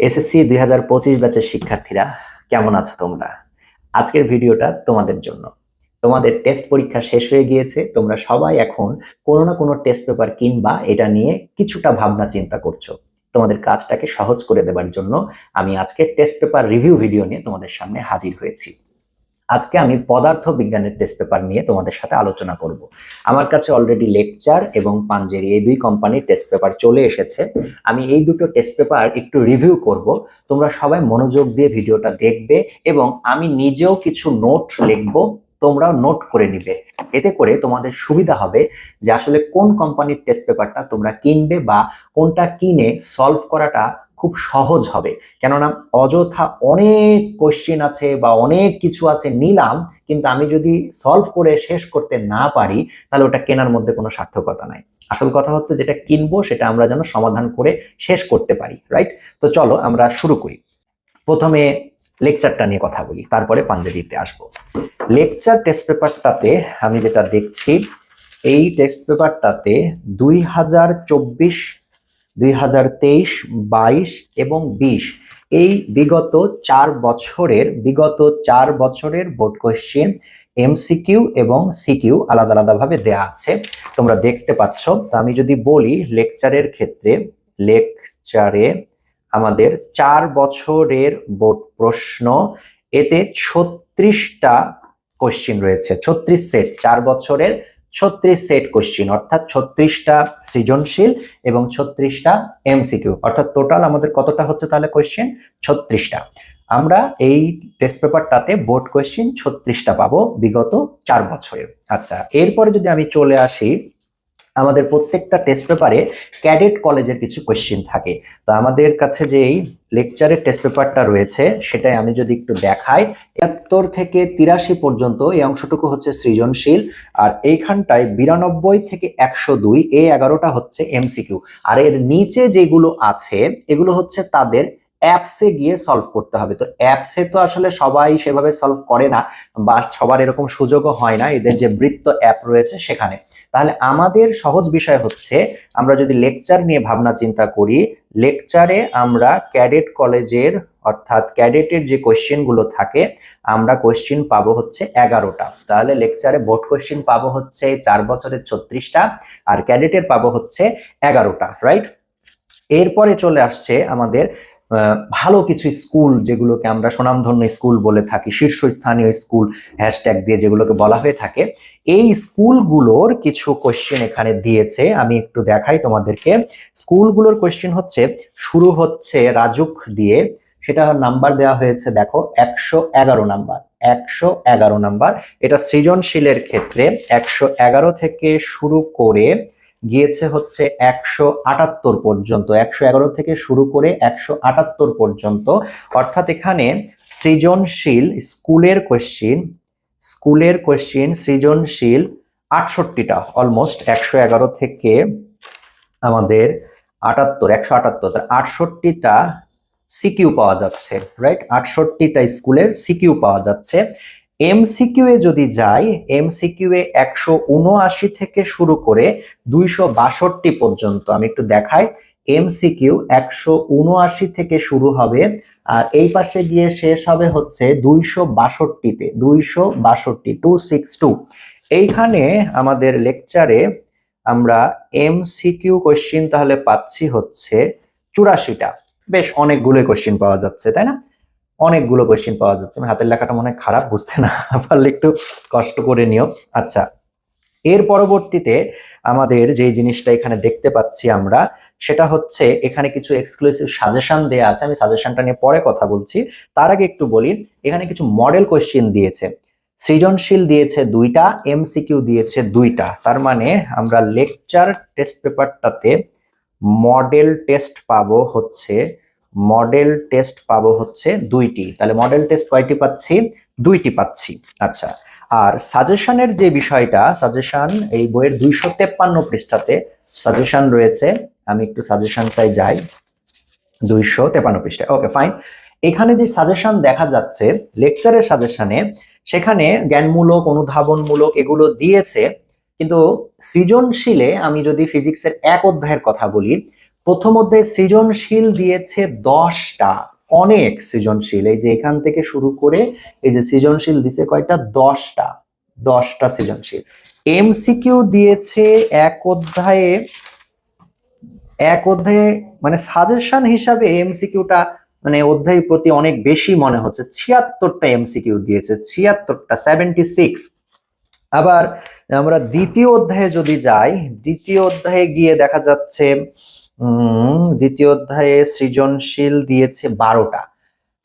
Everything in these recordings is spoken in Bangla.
এসএসসি দুই হাজার পঁচিশ ব্যাচের শিক্ষার্থীরা, কেমন আছো তোমরা? আজকের ভিডিওটা তোমাদের জন্য। তোমাদের টেস্ট পরীক্ষা শেষ হয়ে গিয়েছে, তোমরা সবাই এখন কোনো না কোনো টেস্ট পেপার কিনবা, এটা নিয়ে কিছুটা ভাবনা চিন্তা করছ। তোমাদের কাজটাকে সহজ করে দেবার জন্য আমি আজকে টেস্ট পেপার রিভিউ ভিডিও নিয়ে তোমাদের সামনে হাজির হয়েছি। আজকে আমি পদার্থ বিজ্ঞানের টেস্ট পেপার নিয়ে তোমাদের সাথে আলোচনা করব। আমার কাছে অলরেডি লেকচার এবং পাঞ্জেরি এই দুই কোম্পানির টেস্ট পেপার চলে এসেছে। আমি এই দুটো টেস্ট পেপার একটু রিভিউ করব। তোমরা সবাই মনোযোগ দিয়ে ভিডিওটা দেখবে এবং আমি নিজেও কিছু নোট লিখব, তোমরাও নোট করে নিবে। এতে করে তোমাদের সুবিধা হবে যে আসলে কোন কোম্পানির টেস্ট পেপারটা তোমরা কিনবে বা কোনটা কিনে সলভ করাটা খুব সহজ হবে। কেননা অযথা অনেক কোশ্চেন আছে বা অনেক কিছু আছে নিলাম, কিন্তু আমি যদি সলভ করে শেষ করতে না পারি, তাহলে ওটা কেনার মধ্যে কোনো সার্থকতা নাই। আসল কথা হচ্ছে যেটা কিনবো, সেটা আমরা যেন সমাধান করে শেষ করতে পারি রাইট তো চলো আমরা শুরু করি। প্রথমে লেকচারটা নিয়ে কথা বলি, তারপরে পাঞ্জাবিতে আসব। লেকচার টেস্ট পেপারটাতে আমি যেটা দেখছি, এই টেস্ট পেপারটাতে দুই হাজার চব্বিশ দুই হাজার তেইশ, বাইশ এবং বিশ। এই বিগত চার বছরের, বিগত চার বছরের বোর্ড কোয়েশ্চেন এমসিকিউ এবং সিকিউ আলাদা আলাদাভাবে দেয়া আছে। তোমরা দেখতে পাচ্ছ। তো আমি যদি বলি লেকচারের ক্ষেত্রে লেকচারে আমাদের চার বছরের বোর্ড প্রশ্ন, এতে ছত্রিশটা কোশ্চিন রয়েছে, ছত্রিশ সেট চার বছরের ছত্রিশ সেট কোশ্চিন অর্থাৎ ছত্রিশটা সৃজনশীল এবং ছত্রিশটা এমসিকিউ অর্থাৎ টোটাল আমাদের কতটা হচ্ছে তাহলে কোশ্চেন ছত্রিশটা। আমরা এই টেস্ট পেপারটাতে বোর্ড কোশ্চেন ছত্রিশটা পাবো বিগত চার বছরের। আচ্ছা এরপরে যদি আমি চলে আসি আমাদের প্রত্যেকটা টেস্ট পেপারে ক্যাডেট কলেজের কিছু কোয়েশ্চেন থাকে। তো আমাদের কাছে যে এই লেকচারের টেস্ট পেপারটা রয়েছে, সেটাই আমি যদি একটু দেখাই, একাত্তর থেকে তিরাশি পর্যন্ত এই অংশটুকু হচ্ছে সৃজনশীল, আর এইখানটায় বিরানব্বই থেকে একশো দুই এই এগারোটা হচ্ছে এমসিকিউ আর এর নিচে যেগুলো আছে, এগুলো হচ্ছে তাদের অ্যাপসে গিয়ে সলভ করতে হবে। তো অ্যাপসে তো আসলে সবাই সেভাবে সলভ করে না বা সবার এরকম সুযোগও হয় না, এদের যে বৃত্ত অ্যাপ রয়েছে সেখানে। তাহলে আমাদের সহজ বিষয় হচ্ছে, আমরা যদি লেকচার নিয়ে ভাবনা চিন্তা করি লেকচারে আমরা ক্যাডেট কলেজের অর্থাৎ ক্যাডেটের যে কোয়েশ্চেনগুলো থাকে, আমরা কোয়েশ্চেন পাবো হচ্ছে এগারোটা। তাহলে লেকচারে বোর্ড কোয়েশ্চেন পাবো হচ্ছে চার বছরের ছত্রিশটা আর ক্যাডেটের পাবো হচ্ছে এগারোটা রাইট এরপরে চলে আসছে আমাদের ভালো কিছু স্কুল যেগুলোকে আমরা সুনামধন্য স্কুল বলে থাকি, শীর্ষস্থানীয় স্কুল হ্যাশট্যাগ দিয়ে যেগুলোকে বলা হয়ে থাকে, এই স্কুলগুলোর কিছু কোশ্চেন এখানে দিয়েছে। আমি একটু দেখাই তোমাদেরকে। স্কুলগুলোর কোশ্চেন হচ্ছে, শুরু হচ্ছে রাজুক দিয়ে। সেটা নাম্বার দেওয়া হয়েছে, দেখো, একশো এগারো নাম্বার একশো এগারো নাম্বার এটা সৃজনশীলের ক্ষেত্রে একশো এগারো থেকে শুরু করে গিয়েছে হচ্ছে একশো আটাত্তর পর্যন্ত, একশো এগারো থেকে শুরু করে একশো আটাত্তর পর্যন্ত। অর্থাৎ এখানে সৃজনশীল স্কুলের কোশ্চিন স্কুলের কোশ্চিন সৃজনশীল আটষট্টিটা অলমোস্ট একশো এগারো থেকে আমাদের আটাত্তর, একশো আটাত্তর আটষট্টিটা সিকিউ পাওয়া যাচ্ছে রাইট আটষট্টিটা স্কুলের সিকিউ পাওয়া যাচ্ছে। এমসিকিউ এ যদি যাই এমসিকিউ এ একশো উনআশি থেকে শুরু করে দুইশো বাষট্টি পর্যন্ত, আমি একটু দেখাই, এমসিকিউ একশো উনআশি থেকে শুরু হবে, আর এই পাশে গিয়ে শেষ হবে হচ্ছে দুইশো বাষট্টিতে, দুইশো বাষট্টি, টু সিক্স টু। এইখানে আমাদের লেকচারে আমরা এমসিকিউ কোশ্চিন তাহলে পাচ্ছি হচ্ছে চুরাশিটা। বেশ অনেকগুলো কোশ্চিন পাওয়া যাচ্ছে, তাই না? অনেকগুলো কোয়েশ্চেন পাওয়া যাচ্ছে। আমি হাতের লেখাটা মনে খারাপ, বুঝতে না পারলে একটু কষ্ট করে নিও। আচ্ছা এর পরবর্তীতে আমাদের যে জিনিসটা এখানে দেখতে পাচ্ছি আমরা, সেটা হচ্ছে এখানে কিছু এক্সক্লুসিভ সাজেশন দেওয়া আছে। আমি সাজেশনটা নিয়ে পরে কথা বলছি। তার আগে একটু বলি, এখানে কিছু মডেল কোয়েশ্চেন দিয়েছে। সৃজনশীল দিয়েছে দুইটা এমসিকিউ দিয়েছে দুইটা। তার মানে আমরা লেকচার টেস্ট পেপারটাতে মডেল টেস্ট পাবো হচ্ছে মডেল টেস্ট পাবো হচ্ছে দুইটি। তাহলে মডেল টেস্ট কয়টি পাচ্ছি? দুইটি পাচ্ছি। আচ্ছা আর সাজেশনের যে বিষয়টা সাজেশন এই বইয়ের দুইশো তেপ্পান্ন পৃষ্ঠাতে সাজেশন রয়েছে। আমি একটু সাজেশনটাই যাই। দুইশো তেপান্ন পৃষ্ঠায় ওকে ফাইন এখানে যে সাজেশন দেখা যাচ্ছে লেকচারের সাজেশনে সেখানে জ্ঞানমূলক, অনুধাবনমূলক এগুলো দিয়েছে। কিন্তু সৃজনশীলে আমি যদি ফিজিক্সের এক অধ্যায়ের কথা বলি প্রথম অধ্যায়ে সৃজনশীল দিয়েছে দশটা, অনেক সৃজনশীল। এই যে এখান থেকে শুরু করে এই যে সৃজনশীল দিছে কয়টা? দশটা দশটা সৃজনশীল। এমসিকিউ দিয়েছে এক অধ্যায়ে এক অধ্যায়ে মানে সাজেশন হিসাবে এমসিকিউটা মানে অধ্যায়ের প্রতি অনেক বেশি মনে হচ্ছে। ছিয়াত্তরটা এমসিকিউ দিয়েছে, ছিয়াত্তরটা সেভেন্টি সিক্স আবার আমরা দ্বিতীয় অধ্যায়ে যদি যাই, দ্বিতীয় অধ্যায়ে গিয়ে দেখা যাচ্ছে দ্বিতীয় অধ্যায়ে সৃজনশীল দিয়েছে বারোটা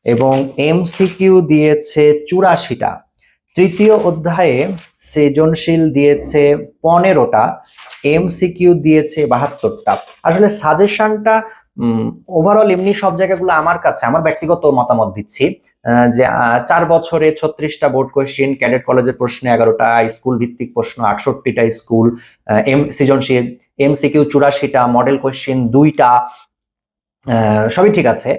এবং এমসিকিউ দিয়েছে চুরাশিটা। তৃতীয় অধ্যায়ে সৃজনশীল দিয়েছে পনেরোটা, এমসিকিউ দিয়েছে বাহাত্তরটা। আসলে সাজেশনটা ওভারঅল এমনি সব জায়গাগুলো আমার কাছে, আমার ব্যক্তিগত মতামত দিচ্ছি। যে চার বছরে ছত্রিশটা বোর্ড কোয়েশ্চেন ক্যাডেট কলেজের প্রশ্ন এগারোটা স্কুল ভিত্তিক প্রশ্ন আটষট্টিটা স্কুল এম সৃজনশীল এমসিকিউ চুরাশিটা মডেল কোয়েশ্চেন দুইটা সবই ঠিক আছে।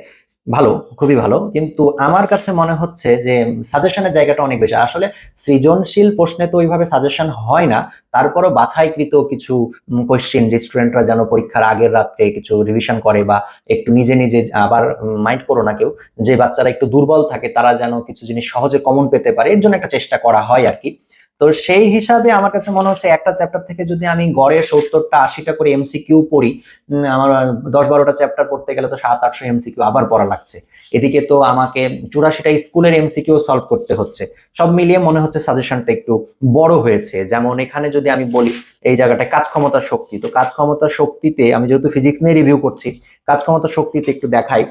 ভালো, খুবই ভালো। কিন্তু আমার কাছে মনে হচ্ছে যে সাজেশনের জায়গাটা অনেক বেশি। আসলে সৃজনশীল প্রশ্নে তো ওইভাবে সাজেশন হয় না। তারপরও বাছাইকৃত কিছু কোয়েশ্চেন যে স্টুডেন্টরা যেন পরীক্ষার আগের রাত্রে কিছু রিভিশন করে বা একটু নিজে নিজে আবার মাইন্ড করো না কেউ, যে বাচ্চারা একটু দুর্বল থাকে, তারা যেন কিছু জিনিস সহজে কমন পেতে পারে, এর জন্য একটা চেষ্টা করা হয় আর কি। তো সেই হিসাবে আমার কাছে মনে হচ্ছে একটা চ্যাপ্টার থেকে যদি আমি গড়ে সত্তরটা, আশিটা করে এমসিকিউ পড়ি আমার দশ বারোটা চ্যাপ্টার পড়তে গেলে তো সাত, আটশো এমসিকিউ আবার পড়া লাগছে। এদিকে তো আমাকে চুরাশিটা স্কুলের এমসিকিউ সলভ করতে হচ্ছে। সব মিলিয়ে মনে হচ্ছে সাজেশনটা একটু বড় হয়েছে। যেমন এখানে যদি আমি বলি, এই জায়গাটায় কাজ ক্ষমতার শক্তি। তো কাজ ক্ষমতার শক্তিতে, আমি যেহেতু ফিজিক্স নিয়ে রিভিউ করছি, কাজ ক্ষমতার শক্তিতে একটু দেখাই।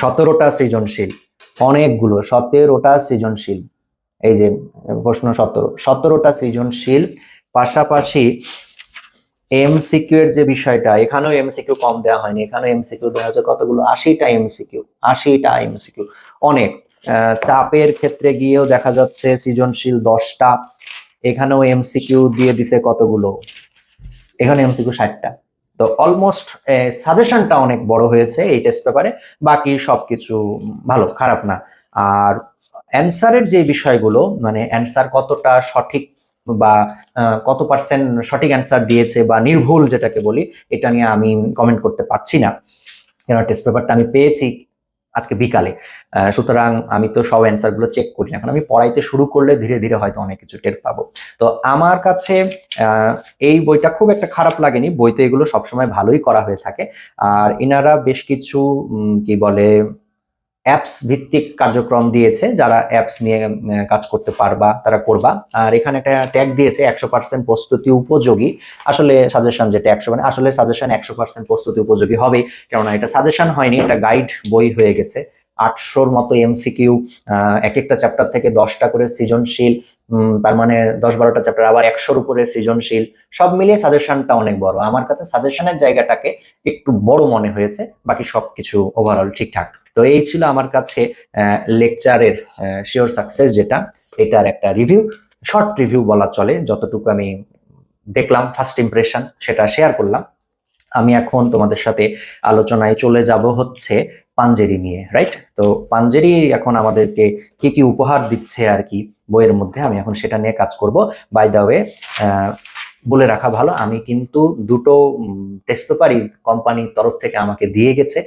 সতেরোটা সৃজনশীল, অনেকগুলো সতেরোটা সৃজনশীল। এই যে, প্রশ্ন সতেরো। সতেরোটা সৃজনশীল, পাশাপাশি এমসিকিউ এর যে বিষয়টা, এখানেও এমসিকিউ কম দেওয়া হয়নি। এখানেও এমসিকিউ দেওয়া হচ্ছে কতগুলো? আশিটা এমসিকিউ আশিটা এমসিকিউ অনেক চাপের ক্ষেত্রে গিয়েও দেখা যাচ্ছে সৃজনশীল দশটা। এখানেও এমসিকিউ দিয়ে দিছে কতগুলো? এখানে এমসিকিউ ষাটটা। তো অলমোস্ট সাজেশনটা অনেক বড় হয়েছে এই টেস্ট পেপারে বাকি সবকিছু ভালো, খারাপ না। আর অ্যান্সারের যে বিষয়গুলো মানে অ্যান্সার কতটা সঠিক বা কত পার্সেন্ট সঠিক অ্যান্সার দিয়েছে বা নির্ভুল যেটাকে বলি, এটা নিয়ে আমি কমেন্ট করতে পারছি না। কেন টেস্ট পেপারটা আমি পেয়েছি আজকে বিকালে। সুতরাং আমি তো সব অ্যান্সারগুলো চেক করি না। এখন আমি পড়াইতে শুরু করলে ধীরে ধীরে হয়তো অনেক কিছু টের পাবো। তো আমার কাছে এই বইটা খুব একটা খারাপ লাগেনি। বইতে এগুলো সবসময় ভালোই করা হয়ে থাকে। আর এনারা বেশ কিছু কি বলে অ্যাপস ভিত্তিক কার্যক্রম দিয়েছে, যারা অ্যাপস নিয়ে কাজ করতে পারবা, তারা করবা। আর এখানে একটা ট্যাগ দিয়েছে, একশো পার্সেন্ট প্রস্তুতি উপযোগী। আসলে সাজেশন যেটা একশো মানে আসলে সাজেশন একশো পার্সেন্ট প্রস্তুতি উপযোগী হবেই। কেননা এটা সাজেশন হয়নি, এটা গাইড বই হয়ে গেছে। আটশোর মতো এমসিকিউ এক একটা চ্যাপ্টার থেকে দশটা করে সৃজনশীল তার মানে দশ বারোটা চ্যাপ্টার আবার একশোর উপরে সৃজনশীল। সব মিলিয়ে সাজেশনটা অনেক বড়। আমার কাছে সাজেশনের জায়গাটাকে একটু বড় মনে হয়েছে, বাকি সবকিছু ওভারঅল ঠিকঠাক। তো এই ছিল আমার কাছে লেকচারের শিওর সাকসেস যেটা। এটার একটা রিভিউ শর্ট রিভিউ বলা চলে, যতটুকু আমি দেখলাম ফার্স্ট ইমপ্রেশন সেটা শেয়ার করলাম। আমি এখন তোমাদের সাথে আলোচনায় চলে যাব হচ্ছে পাঞ্জেরি নিয়ে রাইট তো পাঞ্জেরি এখন আমাদেরকে কি কি উপহার দিচ্ছে আর কি, বইয়ের মধ্যে আমি এখন সেটা নিয়ে কাজ করব। বাই দ্য ওয়ে বলে রাখা ভালো, আমি কিন্তু দুটো টেস্ট পেপারই কোম্পানির তরফ থেকে আমাকে দিয়ে গেছে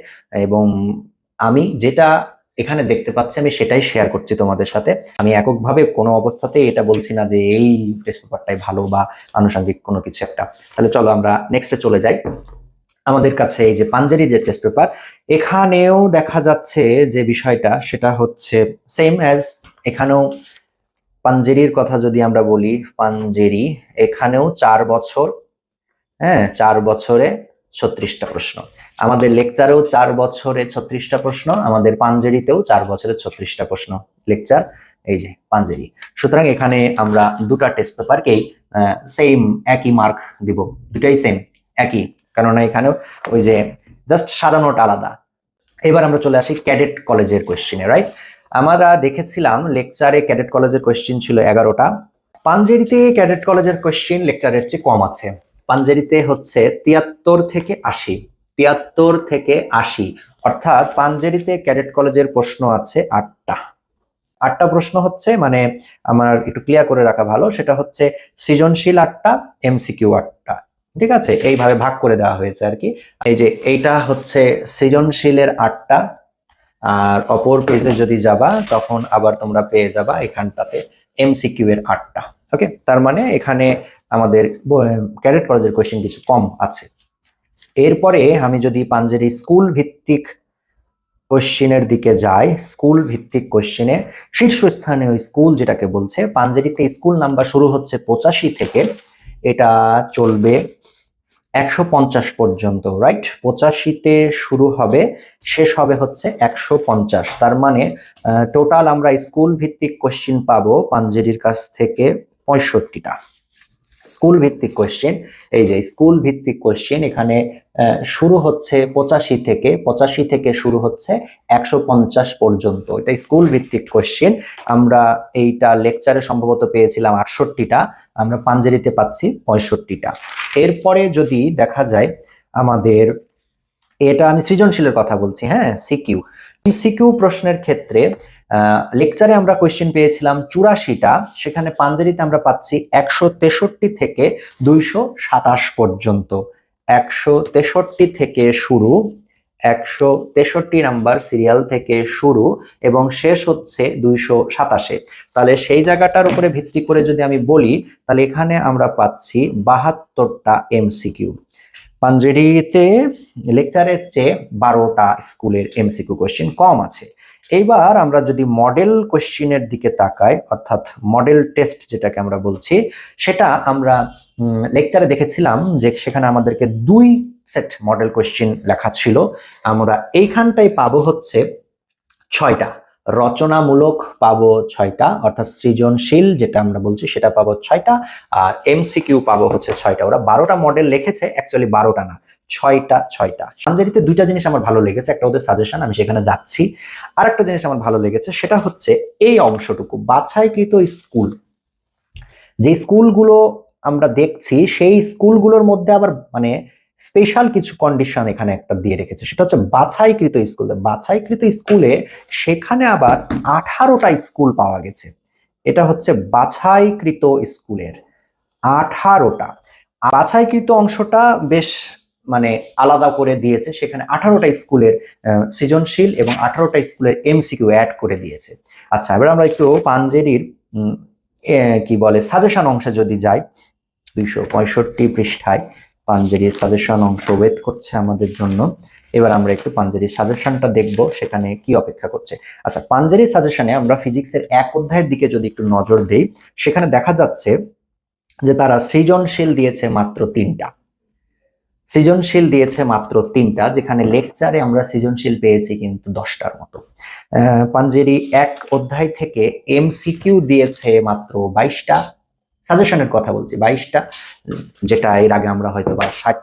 এবং আমি যেটা এখানে দেখতে পাচ্ছি, আমি সেটাই শেয়ার করছি তোমাদের সাথে। আমি এককভাবে কোনো অবস্থাতেই এটা বলছি না যে এই টেস্ট পেপারটাই ভালো বা আনুষঙ্গিক কোনো কিছু একটা। তাহলে চলো আমরা নেক্সটে চলে যাই। আমাদের কাছে এই যে পাঞ্জারির যে টেস্ট পেপার এখানেও দেখা যাচ্ছে যে বিষয়টা, সেটা হচ্ছে সেম অ্যাজ এখানেও পাঞ্জেরির কথা যদি আমরা বলি পাঞ্জেরি এখানেও চার বছর হ্যাঁ চার বছরে ছত্রিশটা প্রশ্ন। আমাদের লেকচারেও চার বছরে ছত্রিশটা প্রশ্ন, আমাদের পাঞ্জেরিতেও চার বছরে ছত্রিশটা প্রশ্ন। লেকচার এই যে পাঞ্জেরি। সুতরাং এখানে আমরা দুটা টেস্ট পেপারকেই সেম একই মার্ক দিব। দুটাই সেম একই। কেননা এখানেও ওই যে জাস্ট সাজানোটা আলাদা। এবার আমরা চলে আসি ক্যাডেট কলেজের কোয়েশ্চেনে রাইট আমরা দেখেছিলাম লেকচারে ক্যাডেট কলেজের কোয়েশ্চেন ছিল এগারোটা। পাঞ্জেরিতে ক্যাডেট কলেজের কোয়েশ্চেন লেকচারের চেয়ে কম আছে। পাঞ্জেরিতে হচ্ছে তিয়াত্তর থেকে আশি, তিয়াত্তর থেকে আশি। অর্থাৎ পাঞ্জেরিতে ক্যাডেট কলেজের প্রশ্ন আছে আটটা। আটটা প্রশ্ন হচ্ছে মানে আমার একটু ক্লিয়ার করে রাখা ভালো, সেটা হচ্ছে সৃজনশীল আটটা এমসিকিউ আটটা। ঠিক আছে? এইভাবে ভাগ করে দেওয়া হয়েছে আর কি। এই যে এইটা হচ্ছে সৃজনশীলের আটটা, আর অপর পেজে যদি যাবা, তখন আবার তোমরা পেয়ে যাবা এখানটাতে এমসিকিউ এর আটটা। ওকে তার মানে এখানে আমাদের ক্যাডেট কলেজের কোয়েশ্চেন কিছু কম আছে। এরপরে আমি যদি পাঞ্জেরি স্কুল ভিত্তিক কোশ্চিনের দিকে যাই স্কুল ভিত্তিক কোশ্চিনে শীর্ষস্থানে ওই স্কুল যেটাকে বলছে, পাঞ্জেরিতে স্কুল নাম্বার শুরু হচ্ছে পঁচাশি থেকে, এটা চলবে একশো পঞ্চাশ পর্যন্ত রাইট পঁচাশিতে শুরু হবে, শেষ হবে হচ্ছে একশো পঞ্চাশ। তার মানে টোটাল আমরা স্কুল ভিত্তিক কোশ্চিন পাবো পাঞ্জেরির কাছ থেকে পঁয়ষট্টিটা। স্কুল ভিত্তিক কোশ্চেন এই যে স্কুল ভিত্তিক কোশ্চেন এখানে শুরু হচ্ছে পঁচাশি থেকে পঁচাশি থেকে শুরু হচ্ছে একশো পঞ্চাশ পর্যন্ত। এটা স্কুল ভিত্তিক কোশ্চেন আমরা এইটা লেকচারে সম্ভবত পেয়েছিলাম আটষট্টিটা, আমরা পাঞ্জেরিতে পাচ্ছি পঁয়ষট্টিটা। এরপরে যদি দেখা যায় আমাদের, এটা আমি সৃজনশীলের কথা বলছি হ্যাঁ সিকিউ। সিকিউ প্রশ্নের ক্ষেত্রে লেকচারে আমরা কোয়েশ্চেন পেয়েছিলাম চুরাশিটা। সেখানে পাঞ্জারিতে আমরা পাচ্ছি একশো তেষট্টি থেকে দুইশো সাতাশ পর্যন্ত। একশো তেষট্টি থেকে শুরু, একশো তেষট্টি নাম্বার সিরিয়াল থেকে শুরু, এবং শেষ হচ্ছে দুইশো সাতাশে। তাহলে সেই জায়গাটার উপরে ভিত্তি করে যদি আমি বলি, তাহলে এখানে আমরা পাচ্ছি বাহাত্তরটা এমসিকিউ পাঞ্জেরিতে লেকচারের চেয়ে বারোটা স্কুলের এমসিকিউ কোয়েশ্চেন কম আছে। এইবার আমরা যদি মডেল কোশ্চিনের দিকে তাকাই, অর্থাৎ মডেল টেস্ট যেটাকে আমরা বলছি, সেটা আমরা লেকচারে দেখেছিলাম যে সেখানে আমাদেরকে দুই সেট মডেল কোশ্চিন লেখা ছিল। আমরা এইখানটায় পাবো হচ্ছে ছয়টা। রচনামূলক পাবো ছয়টা, অর্থাৎ সৃজনশীল যেটা আমরা বলছি সেটা পাবো ছয়টা, আর এমসিকিউ পাবো হচ্ছে ছয়টা। ওরা বারোটা মডেল লিখেছে অ্যাকচুয়ালি বারোটা না। ছয়টা ছয়টা। পাঞ্জারিতে দুইটা জিনিস আমার ভালো লেগেছে, একটা ওদের সাজেশন আমি সেখানে যাচ্ছি। আর একটা জিনিস আমার ভালো লেগেছে, সেটা হচ্ছে এই অংশটুকু, বাছাইকৃত স্কুল। যে স্কুলগুলো আমরা দেখছি, সেই স্কুলগুলোর মধ্যে আবার মানে স্পেশাল কিছু কন্ডিশন এখানে একটা দিয়ে রেখেছে। সেটা হচ্ছে বাছাইকৃত স্কুল। বাছাইকৃত স্কুলে সেখানে আবার আঠারোটা স্কুল পাওয়া গেছে। এটা হচ্ছে বাছাইকৃত স্কুলের আঠারোটা। বাছাইকৃত অংশটা বেশ মানে আলাদা করে দিয়েছে, সেখানে আঠারোটা স্কুলের সৃজনশীল এবং আঠারোটা স্কুলের এমসিকিউ অ্যাড করে দিয়েছে। আচ্ছা এবার আমরা একটু পাঞ্জেরির কি বলে সাজেশন অংশে যদি যাই, দুইশো পঁয়ষট্টি পৃষ্ঠায় পাঞ্জেরির সাজেশন অংশ ওয়েট করছে আমাদের জন্য। এবার আমরা একটু পাঞ্জেরির সাজেশনটা দেখব, সেখানে কি অপেক্ষা করছে। আচ্ছা পাঞ্জেরি সাজেশনে আমরা ফিজিক্সের এক অধ্যায়ের দিকে যদি একটু নজর দেই, সেখানে দেখা যাচ্ছে যে তারা সৃজনশীল দিয়েছে মাত্র তিনটা। সৃজনশীল দিয়েছে মাত্র তিনটা, যেখানে লেকচারে আমরা সৃজনশীল পেয়েছি কিন্তু দশটার মতো। পাঞ্জেরি এক অধ্যায় থেকে এমসিকিউ দিয়েছে মাত্র বাইশটা। সাজেশনের কথা বলছি, বাইশটা, যেটা এর আগে আমরা হয়তো বা ষাট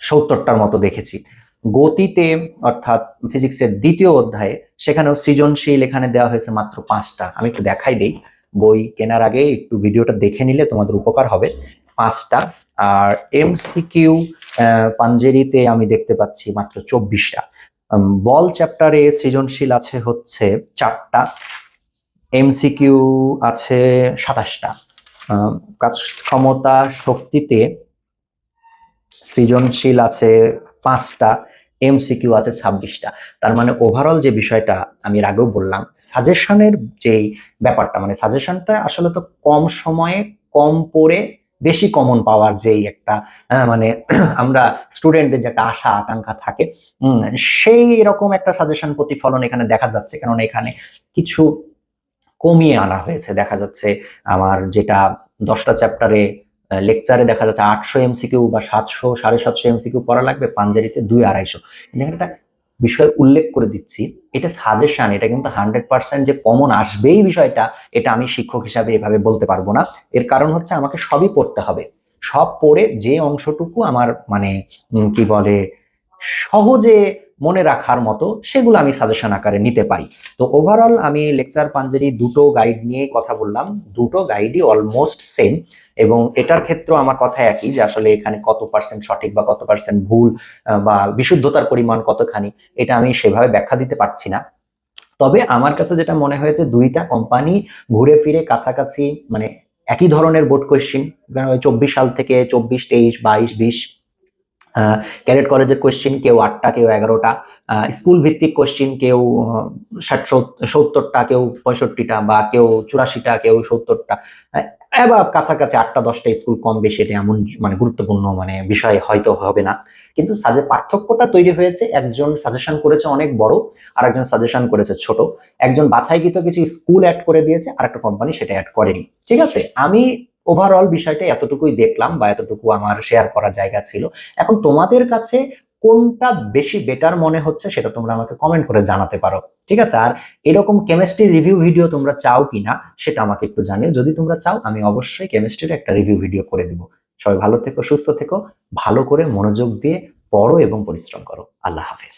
সত্তরটার মতো দেখেছি। গতিতে, অর্থাৎ ফিজিক্সের দ্বিতীয় অধ্যায়ে, সেখানেও সৃজনশীল এখানে দেওয়া হয়েছে মাত্র পাঁচটা। আমি একটু দেখাই দিই, বই কেনার আগে একটু ভিডিওটা দেখে নিলে তোমাদের উপকার হবে। পাঁচটা। আর এমসিকিউ পাঞ্জেরিতে আমি দেখতে পাচ্ছি মাত্র চব্বিশটা। বল চ্যাপ্টারে সৃজনশীল আছে হচ্ছে চারটা। এমসিকিউ আছে সাতাশটা। কাজ ক্ষমতা শক্তিতে সৃজনশীল আছে পাঁচটা এমসিকিউ আছে ছাব্বিশটা। তার মানে ওভারঅল যে বিষয়টা আমি এর আগেও বললাম সাজেশনের যেই ব্যাপারটা মানে সাজেশনটা আসলে তো কম সময়ে কম পড়ে বেশি কমন পাওয়ার যেই একটা আহ, মানে আমরা স্টুডেন্টদের যে একটা আশা আকাঙ্ক্ষা থাকে। সেই রকম একটা সাজেশন প্রতিফলন এখানে দেখা যাচ্ছে। কারণ এখানে কিছু কমিয়ে আনা হয়েছে। দেখা যাচ্ছে আমার যেটা দশটা চ্যাপ্টারে লেকচারে দেখা যাচ্ছে আটশো এমসিকিউ বা সাতশো সাড়ে সাতশো এমসিকিউ পড়া লাগবে পাঞ্জারিতে দুই আড়াইশো। এখানে একটা বিষয় উল্লেখ করে দিচ্ছি। এটা সাজেশন এটা কিন্তু হান্ড্রেড পার্সেন্ট যে কমন আসবেই বিষয়টা, এটা আমি শিক্ষক হিসাবে এভাবে বলতে পারব না। এর কারণ হচ্ছে আমাকে সবই পড়তে হবে। সব পড়ে যে অংশটুকু আমার মানে কি বলে, সহজে মনে রাখার মতো সেগুলো আমি সাজেশন আকারে নিতে পারি। তো ওভারঅল আমি লেকচার পাঞ্জেরি দুটো গাইড নিয়ে কথা বললাম। দুটো গাইডই অলমোস্ট সেম এবং এটার ক্ষেত্রেও আমার কথা একই যে আসলে এখানে কত পার্সেন্ট সঠিক বা কত পার্সেন্ট ভুল বা বিশুদ্ধতার পরিমাণ কতখানি, এটা আমি সেভাবে ব্যাখ্যা দিতে পারছি না। তবে আমার কাছে যেটা মনে হয়েছে, দুইটা কোম্পানি ঘুরে ফিরে কাছাকাছি মানে একই ধরনের বোর্ড কোয়েশ্চেন চব্বিশ সাল থেকে চব্বিশ, তেইশ, বাইশ, বিশ ক্যাডেট কলেজের কোয়েশ্চেন কেউ আটটা, কেউ এগারোটা স্কুল ভিত্তিক কোয়েশ্চেন কেউ ষাট সত্তরটা, কেউ পঁয়ষট্টিটা বা কেউ চুরাশিটা, কেউ সত্তরটা। এবার কাছাকাছি আটটা, দশটা স্কুল কম বেশি, এটা এমন মানে গুরুত্বপূর্ণ মানে বিষয় হয়তো হবে না। কিন্তু সাজে পার্থক্যটা তৈরি হয়েছে, একজন সাজেশন করেছে অনেক বড় আর একজন সাজেশন করেছে ছোট। একজন বাছাইকৃত কিছু স্কুল অ্যাড করে দিয়েছে আর একটা কোম্পানি সেটা অ্যাড করেনি। ঠিক আছে? আমি ওভারঅল বিষয়টা এতটুকুই দেখলাম বা এতটুকু আমার শেয়ার করার জায়গা ছিল। এখন তোমাদের কাছে কোনটা বেশি বেটার মনে হচ্ছে সেটা তোমরা আমাকে কমেন্ট করে জানাতে পারো। ঠিক আছে? আর এরকম কেমিস্ট্রি রিভিউ ভিডিও তোমরা চাও কিনা সেটা আমাকে একটু জানিও। যদি তোমরা চাও, আমি অবশ্যই কেমিস্ট্রির একটা রিভিউ ভিডিও করে দিব। সবাই ভালো থেকো, সুস্থ থেকো, ভালো করে মনোযোগ দিয়ে পড়ো এবং পরিশ্রম করো। আল্লাহ হাফেজ।